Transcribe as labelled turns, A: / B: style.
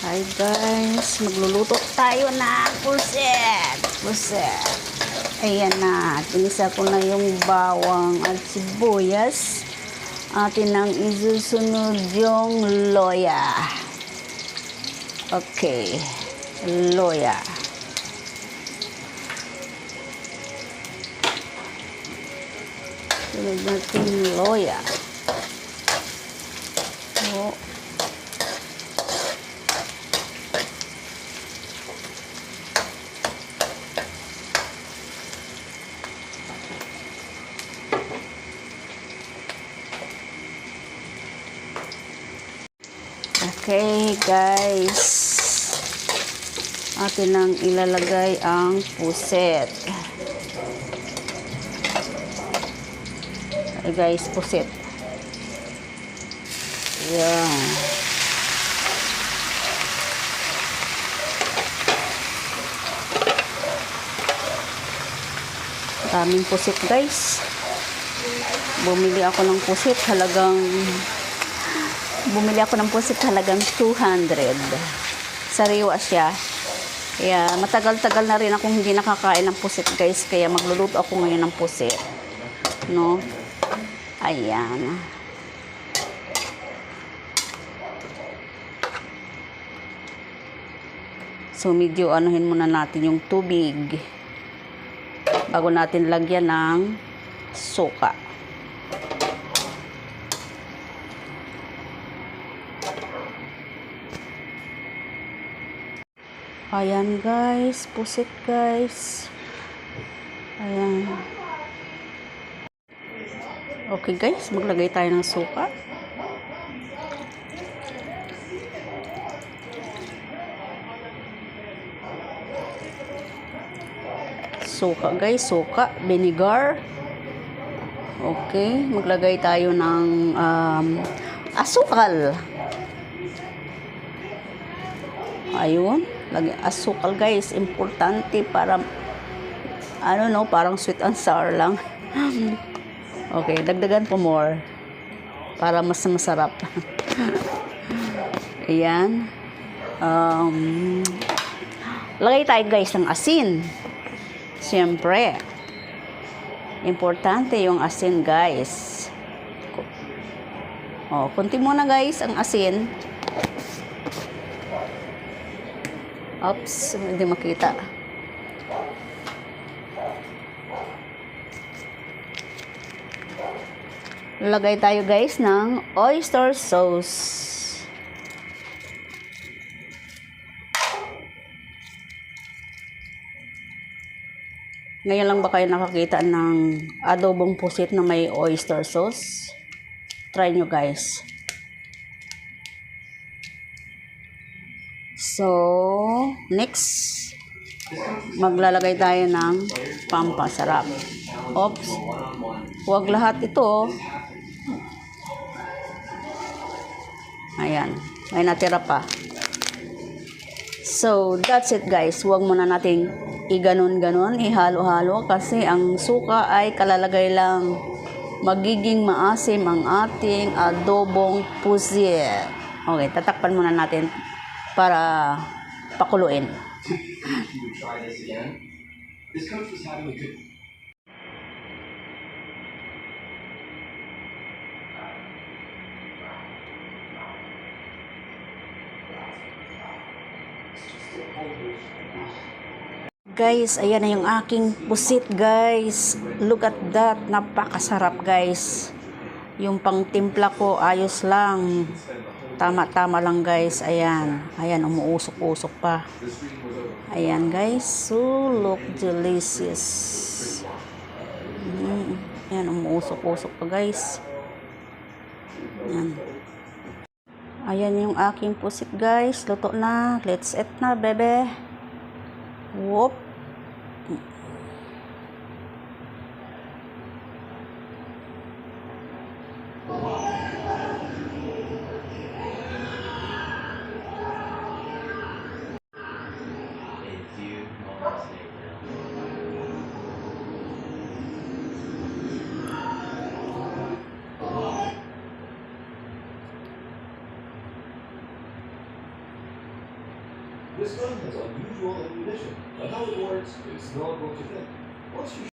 A: Hi guys, magluluto tayo ng puset. Puset. Ayan na, tinisa ko na yung bawang at sibuyas. Atin nang isusunod yung loya. Okay, loya. Sunod natin yung loya. Okay, guys. Atin nang ilalagay ang puset. Okay, guys, puset. Yan. Daming pusit, guys. Bumili ako ng pusit halagang bumili ako ng pusit halagang 200. Sariwa siya. Kaya matagal-tagal na rin akong hindi nakakain ng pusit guys. Kaya magluluto ako ngayon ng pusit. No? Ayan. So medyo anuhin muna natin yung tubig bago natin lagyan ng suka. Ayan guys, pusit guys. Ayan. Okay guys, maglagay tayo ng suka. Suka guys, suka, vinegar. Okay, maglagay tayo ng um, asukal. Ayun, lagi asukal guys, importante para ano no, parang sweet and sour lang. okay, dagdagan po more para mas masarap. Ayan. Um, lagay tayo guys ng asin. Siyempre. Importante yung asin guys. Oh, kunti muna guys ang asin. Oops, hindi makita. Lagay tayo guys ng oyster sauce. Ngayon lang ba kayo nakakita ng adobong pusit na may oyster sauce? Try nyo guys. So, next, maglalagay tayo ng pampasarap. Oops. Huwag lahat ito. Ayan. May natira pa. So, that's it guys. Huwag muna nating iganon-ganon, ihalo-halo kasi ang suka ay kalalagay lang magiging maasim ang ating adobong pusit. Okay, tatakpan muna natin para pakuluin. Guys, ayan na yung aking pusit, guys. Look at that. Napakasarap, guys. Yung pangtimpla ko, ayos lang. Tama-tama lang, guys. Ayan. Ayan, umuusok-usok pa. Ayan, guys. So, look delicious. Mm. Ayan, umuusok-usok pa, guys. Ayan. Ayan yung aking pusit, guys. Luto na. Let's eat na, bebe. Whoop.
B: This gun has unusual ammunition, but how it works is not what you think. Once you